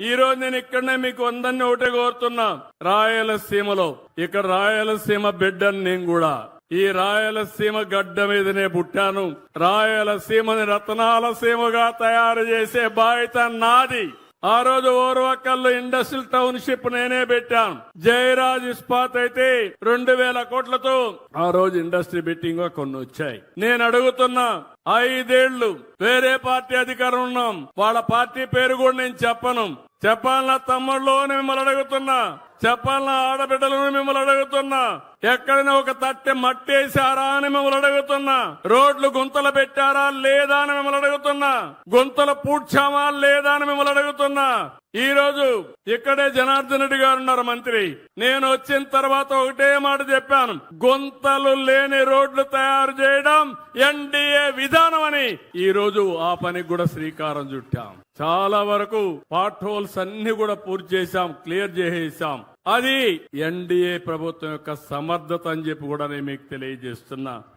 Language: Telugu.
ఈ రోజు నేను ఇక్కడనే మీకు అందరినీ ఒకటే కోరుతున్నా. రాయలసీమలో ఇక్కడ రాయలసీమ బిడ్డని నేను కూడా. ఈ రాయలసీమ గడ్డ మీదనే పుట్టాను. రాయలసీమని రత్నాల సీమగా తయారు చేసే బాధ్యత నాది. ఆ రోజు ఓర్వకల్లు ఇండస్ట్రియల్ టౌన్షిప్ నేనే పెట్టాను. జయరాజ్ ఇస్పాత్ అయితే రెండు వేల కోట్లతో ఆ రోజు ఇండస్ట్రీ బిట్టింగ్ కొన్ని వచ్చాయి. నేను అడుగుతున్నా ఐదేళ్ళు వేరే పార్టీ అధికారం ఉన్నాం. వాళ్ళ పార్టీ పేరు కూడా నేను చెప్పను. చెప్పాలన్న తమ్ముళ్ళు మిమ్మల్ని అడుగుతున్నా. చెప్పాలన్న ఆడబిడ్డలను మిమ్మల్ని అడుగుతున్నా. ఎక్కడైనా ఒక తట్టె మట్టేశారా అని మిమ్మల్ని అడుగుతున్నా. రోడ్లు గుంతలు పెట్టారా లేదా అని మిమ్మల్ని అడుగుతున్నా. గుంతలు పూడ్చామా లేదా అని మిమ్మల్ని అడుగుతున్నా. ఈ రోజు ఇక్కడే జనార్దన్ రెడ్డి గారు ఉన్నారు మంత్రి. నేను వచ్చిన తర్వాత ఒకటే మాట చెప్పాను. గుంతలు లేని రోడ్లు తయారు చేయడం ఎన్డీఏ విధానం అని. ఈ రోజు ఆ పనికి కూడా శ్రీకారం చుట్టాం. చాలా వరకు పాట్ హోల్స్ అన్ని కూడా పూర్తి చేశాం క్లియర్ చేసేసాం. అది ఎన్డీఏ ప్రభుత్వం యొక్క సమర్థత అని చెప్పి కూడా నేను మీకు తెలియజేస్తున్నా.